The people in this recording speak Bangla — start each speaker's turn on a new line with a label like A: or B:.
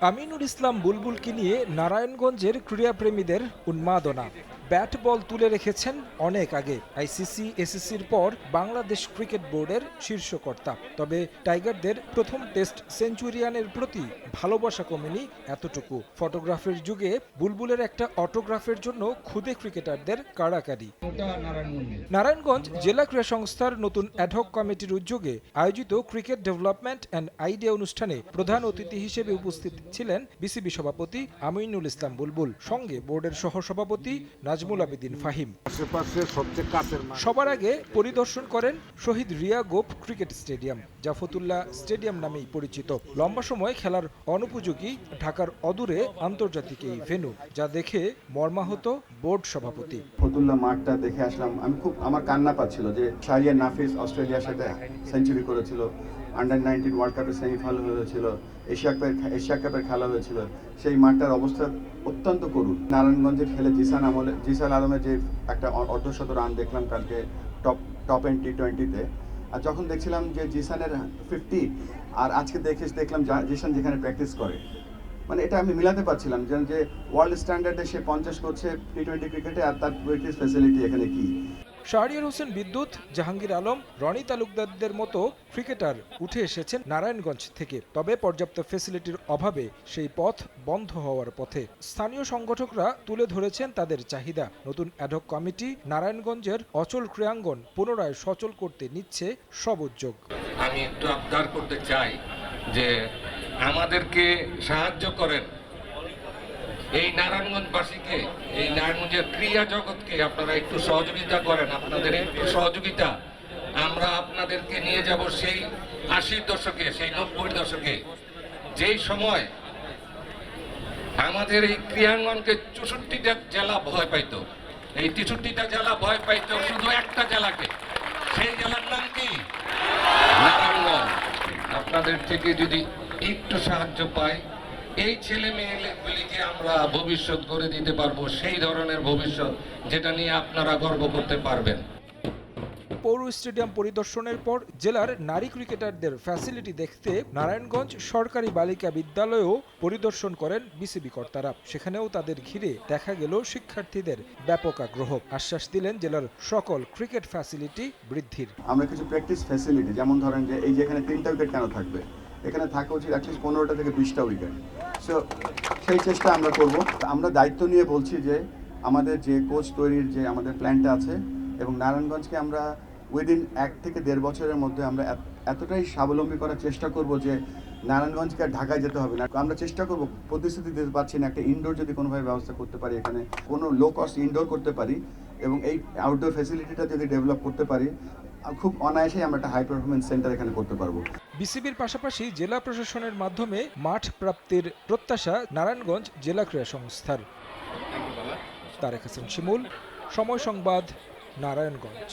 A: আমিনুল ইসলাম বুলবুলকে নিয়ে নারায়ণগঞ্জের ক্রীড়াপ্রেমীদের উন্মাদনা। ব্যাট বল তুলে রেখেছেন অনেক আগে আইসিসি এসিসির পর বাংলাদেশ ক্রিকেট বোর্ডের শীর্ষকর্তা তবে টাইগারদের প্রথম টেস্ট সেঞ্চুরিয়ানের প্রতি ভালোবাসা কমেনি এতটুকু। ফটোগ্রাফের যুগে বুলবুলের একটা অটোগ্রাফের জন্য খুদে ক্রিকেটারদের কাড়াকাড়ি। নারায়ণগঞ্জ জেলা ক্রীড়া সংস্থার নতুন অ্যাডহক কমিটির উদ্যোগে আয়োজিত ক্রিকেট ডেভেলপমেন্ট অ্যান্ড আইডিয়া অনুষ্ঠানে প্রধান অতিথি হিসেবে উপস্থিত ছিলেন বিসিবি সভাপতি আমিনুল ইসলাম বুলবুল। সঙ্গে বোর্ডের সহসভাপতি নাজমুল আবেদিন ফাহিম। সবার আগে পরিদর্শন করেন শহীদ রিয়া গোপ ক্রিকেট স্টেডিয়াম যা ফতুল্লা স্টেডিয়াম নামেই পরিচিত। লম্বা সময় খেলার অনুপযোগী ঢাকার অদূরে আন্তর্জাতিক এই ভেন্যু যা দেখে মর্মাহত বোর্ড সভাপতি।
B: ফতুল্লা মাঠটা দেখে আসলাম। আমি খুব আমার কান্না পাচ্ছিল যে শারিয়া নাফিস অস্ট্রেলিয়ার সাথে সেঞ্চুরি করেছিল। আন্ডার নাইনটিন ওয়ার্ল্ড কাপের সেমিফাইনাল হয়েছিল এশিয়া কাপের এশিয়া কাপের খেলা হয়েছিল। সেই মাঠটার অবস্থা অত্যন্ত করুণ। নারায়ণগঞ্জে খেলে জিসান আমলে, জিসান আলমের যে একটা অর্ধশত রান দেখলাম কালকে টপ টপ এন্ড টি টোয়েন্টিতে আর যখন দেখছিলাম যে জিসানের ফিফটি আর আজকে দেখে দেখলাম জিসান যেখানে প্র্যাকটিস করে। মানে এটা আমি মিলাতে পারছিলাম যে ওয়ার্ল্ড স্ট্যান্ডার্ডে সে পঞ্চাশ করছে টি টোয়েন্টি ক্রিকেটে আর তার প্র্যাকটিস ফ্যাসিলিটি এখানে কি?
A: শাহরিয়ার হোসেন বিদ্যুৎ, জাহাঙ্গীর আলম, রনি তালুকদারদের মতো ক্রিকেটার উঠে এসেছেন নারায়ণগঞ্জ থেকে। তবে পর্যাপ্ত ফেসিলিটির অভাবে সেই পথ বন্ধ হওয়ার পথে। স্থানীয় সংগঠকরা তুলে ধরেছেন তাদের চাহিদা। নতুন অ্যাডহক কমিটি নারায়ণগঞ্জের অচল ক্রীড়াঙ্গন পুনরায় সচল করতে নিচ্ছে সব উদ্যোগ।
C: আমি একটু আবদার করতে চাই যে আমাদেরকে সাহায্য করেন এই নারায়ণগঞ্জবাসীকে, এই নারায়ণগঞ্জের ক্রিয়া জগৎকে আপনারা একটু সহযোগিতা করেন, আপনাদের একটু সহযোগিতা। আমরা আপনাদেরকে নিয়ে যাব সেই আশির দশকে, সেই নব্বই দশকে। যেই সময় আমাদের এই ক্রিয়াঙ্গনকে চৌষট্টিটা জেলা ভয় পাইতো। এই তেষট্টিটা জেলা ভয় পাইতো শুধু একটা জেলাকে। সেই জেলার নাম কি? নারায়ণগঞ্জ। আপনাদের থেকে যদি একটু সাহায্য পাই এই ছেলে মেয়েগুলিকে আমরা ভবিষ্যৎ করে দিতে পারব সেই ধরনের ভবিষ্যৎ যেটা নিয়ে আপনারা গর্ব করতে পারবেন।
A: পৌর স্টেডিয়াম পরিদর্শনের পর জেলার নারী ক্রিকেটারদের ফ্যাসিলিটি দেখতে নারায়ণগঞ্জ সরকারি বালিকা বিদ্যালয়েও পরিদর্শন করেন বিসিবি কর্তারা। সেখানেও তাদের ঘিরে দেখা গেল শিক্ষার্থীদের ব্যাপক আগ্রহ। আশ্বাস দিলেন জেলার সকল ক্রিকেট ফ্যাসিলিটি বৃদ্ধির।
B: আমরা কিছু প্র্যাকটিস ফ্যাসিলিটি যেমন ধরেন যে এই যে এখানে তিনটা উইকেট কেন থাকবে? এখানে থাকা উচিত অ্যাটলিস্ট পনেরোটা থেকে বিশটা উইকেট সো সেই চেষ্টা আমরা করব। আমরা দায়িত্ব নিয়ে বলছি যে আমাদের যে কোচ তৈরির যে আমাদের প্ল্যানটা আছে এবং নারায়ণগঞ্জকে আমরা উইদিন এক থেকে দেড় বছরের মধ্যে আমরা এতটাই স্বাবলম্বী করার চেষ্টা করব যে নারায়ণগঞ্জকে আর ঢাকায় যেতে হবে না। আমরা চেষ্টা করব, প্রতিশ্রুতি দিতে পারছি না একটা ইনডোর যদি কোনোভাবে ব্যবস্থা করতে পারি এখানে, কোনো লো কস্ট ইনডোর করতে পারি এবং এই আউটডোর ফেসিলিটিটা যদি ডেভেলপ করতে পারি খুব অনায়াসেই আমরা একটা হাই পারফরমেন্স সেন্টার এখানে করতে পারব।
A: বিসিবির পাশাপাশি জেলা প্রশাসনের মাধ্যমে মাঠ প্রাপ্তির প্রত্যাশা নারায়ণগঞ্জ জেলা ক্রীড়া সংস্থার। তারেক হাসান শিমুল, সময় সংবাদ, নারায়ণগঞ্জ।